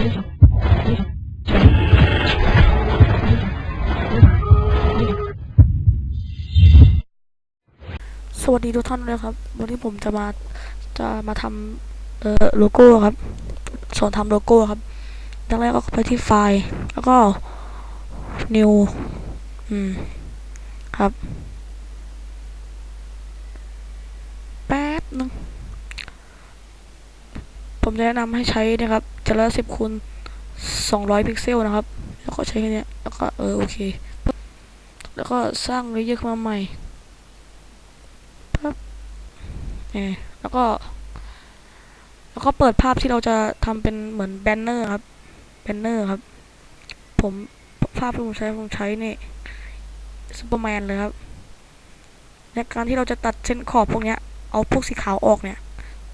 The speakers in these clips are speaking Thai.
สวัสดีทุกท่านเลยครับ วันนี้ผมจะมาจะมาทำเอ่อโลโก้ครับสอนทำโลโก้ครับดังแรกก็ไปที่ไฟล์ แล้วก็ new อืม ครับ แป๊บนึงผมจะแนะนำให้ใช้นะครับ จะละสิบคูณสองร้อยพิกเซลนะครับ แล้วก็ใช้แค่นี้แล้วก็เออโอเค แล้วก็สร้างเลเยอร์ขึ้นมาใหม่นี่แล้วก็ แล้วก็เปิดภาพที่เราจะทำเป็นเหมือนแบนเนอร์ครับ แบนเนอร์ครับ ผมภาพที่ผมใช้ผมใช้นี่ซูเปอร์แมนเลยครับในการที่เราจะตัดเส้นขอบพวกเนี้ย เอาพวกสีขาวออกเนี่ย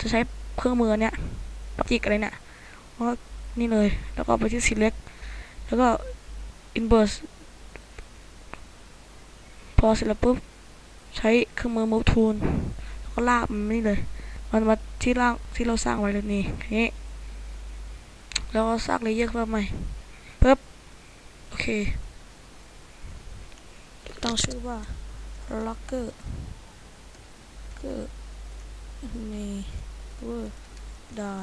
จะใช้เครื่องมือเนี้ยจิกอะไรเนี่ย ก็นี่เลย แล้วก็ไปที่ select แล้วก็ inverse พอเสร็จแล้วปุ๊บ ใช้เครื่องมือ move tool แล้วก็ลากมันนี่เลย มันมาที่ล่างที่เราสร้างไว้เลยนี่นี้แล้วก็สร้างเลเยอร์ขึ้นมาใหม่ปึ๊บ โอเค ตั้งชื่อว่า locker เกอร์นี่เวอร์ได้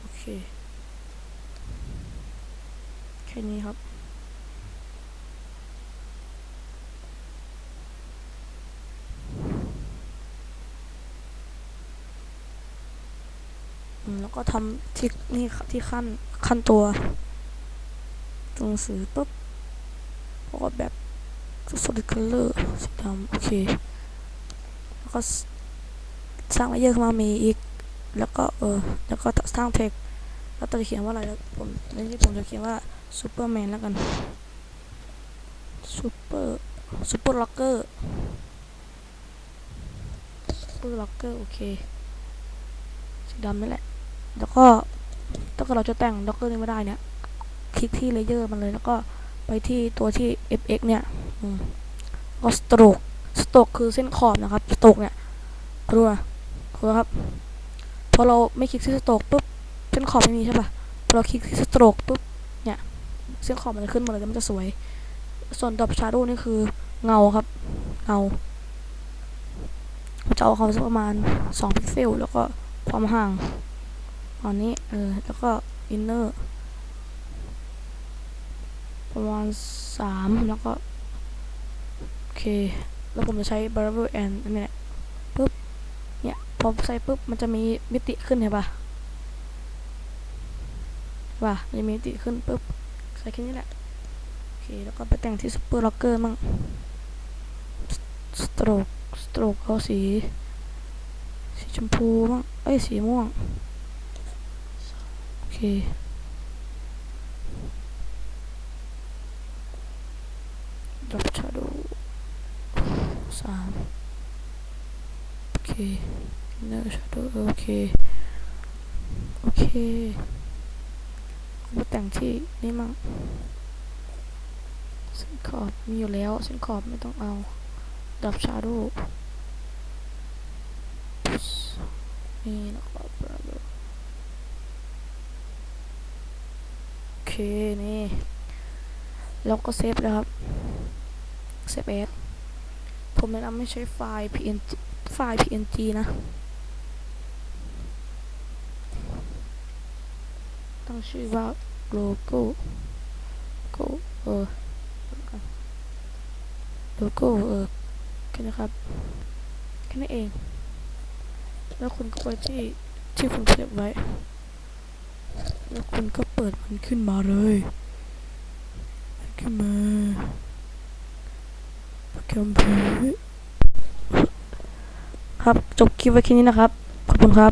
โอเค แค่นี้ครับอืมแล้วก็ทำที่นี่ครับที่ขั้นขั้นตัวตัวหนังสือปุ๊บแล้วก็แบบ solid color สีดำโอเค แล้วก็สร้างเลเยอร์ขึ้นมามีอีก แล้วก็เออ แล้วก็สร้างเทคแล้วจะเขียนว่าอะไรแล้วผมในที่ผมจะเขียนว่า ซูเปอร์แมนแล้วกันซูเปอร์ซูเปอร์ล็อกเกอร์ซูเปอร์ล็อกเกอร์โอเคสีดำนี่แหละ แล้วก็ถ้าเกิดเราจะแต่งด็อกเกอร์นี้ไม่ได้เนี่ย คลิกที่เลเยอร์มันเลยแล้วก็ไปที่ตัวที่ fx เนี่ยก็สโตรกสโตรกคือเส้นขอบนะครับสโตรกเนี่ยดูนะดูนะครับพอเราไม่คลิกที่สโตรกปุ๊บเส้นขอบไม่มีใช่ปะพอเราคลิกที่สโตรกปุ๊บเนี่ย เส้นขอบมันจะขึ้นมาเลยมันจะสวย ส่วนดอ p ชาร์โดนี่คือเงาครับ เงาจะเอาเขาสักประมาณ2พิกเซลแล้วก็ความห่างอันนี้เออแล้วก็อินเนอร์ประมาณสามแล้วก็ โอเค แล้วผมจะใช้ variable and อันนี้แหละปุ๊บเนี่ยพอใส่ปุ๊บ มันจะมีมิติขึ้นเห็นปะว่ามันจะมีมิติขึ้นปุ๊บ ใส่แค่นี้แหละ โอเค แล้วก็ไปแต่งที่ super locker มั่ง stroke stroke เอาสี สีชมพูมั่งเอ้ย สีม่วง โอเคดรอปชาโดสามโอเคเนอร์ชาโดโอเค โอเค มาแต่งที่นี่มั่งเส้นขอบมีอยู่แล้วเส้นขอบไม่ต้องเอาดรอปชาโดนี่นะครับโอเคนี่แล้วก็เซฟเลยครับเซฟเอสผมแนะนำไม่ใช้ไฟล์ png ไฟล์ png นะ ตั้งชื่อว่าโลโก้โก้เออโลโก้เออแค่นี้ครับแค่นี้เอง แล้วคุณก็ไปที่ที่ผมเซฟไว้ แล้วคุณก็เปิดมันขึ้นมาเลยขึ้นมาโปรแกรมเพย์ครับจบคลิปไว้แค่นี้นะครับ ขอบคุณครับ